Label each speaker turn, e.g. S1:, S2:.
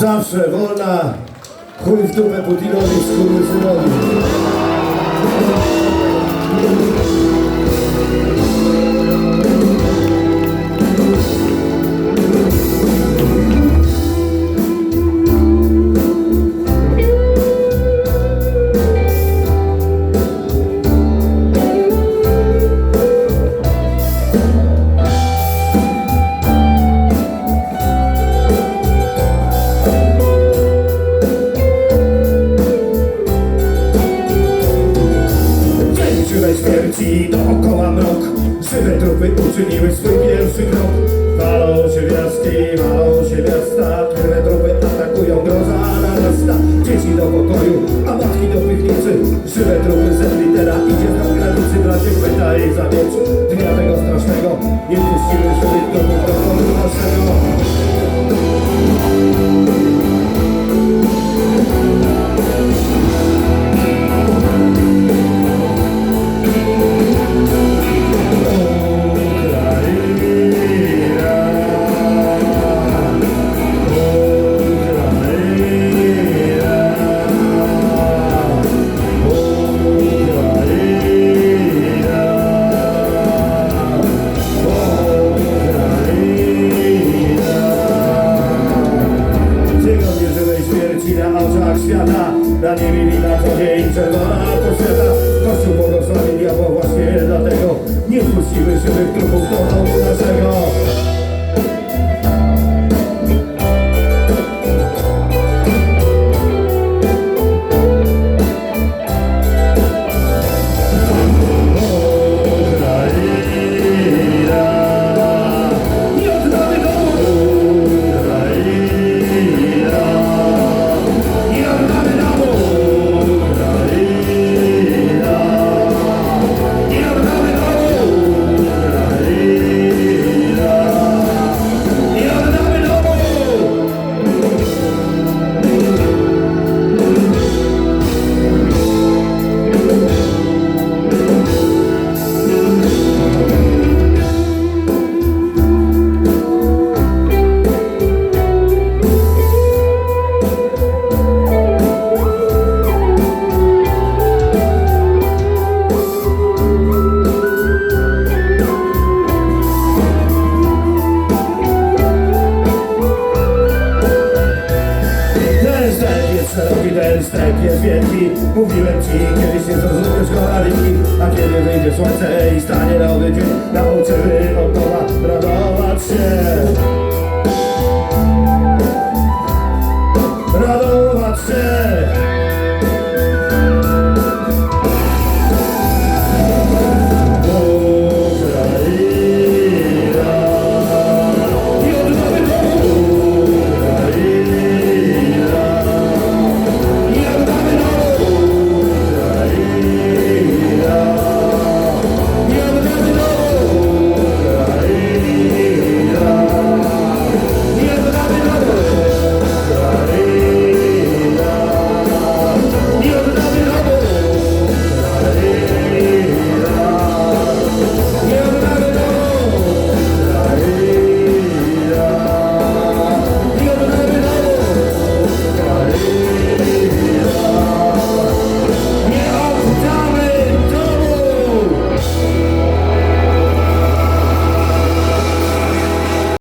S1: Zawsze wolna, chuj w dupę Putinowi, skurwysynowi.
S2: Śmierci dookoła mrok. Żywe trupy uczyniły swój pierwszy krok. Walą się gwiazdki, walą się miasta Żywe trupy atakują, groza narasta Dzieci do pokoju, a matki do piwnicy. Żywe trupy z litera idzie na granicy. Bracie chwyta jej za miecz. Dnia tego strasznego. Nie puścimy żywych trupów do domu naszego świata. Na niebie na co dzień czerwona poświata Kościół błogosławi diabła właśnie dlatego Nie wpuścimy żywych trupów szeroki, ten step jest wielki. Mówiłem ci, kiedyś nie zrozumiesz koraliki A kiedy wyjdzie słońce i stanie nowy dzień Nauczymy od nowa radować się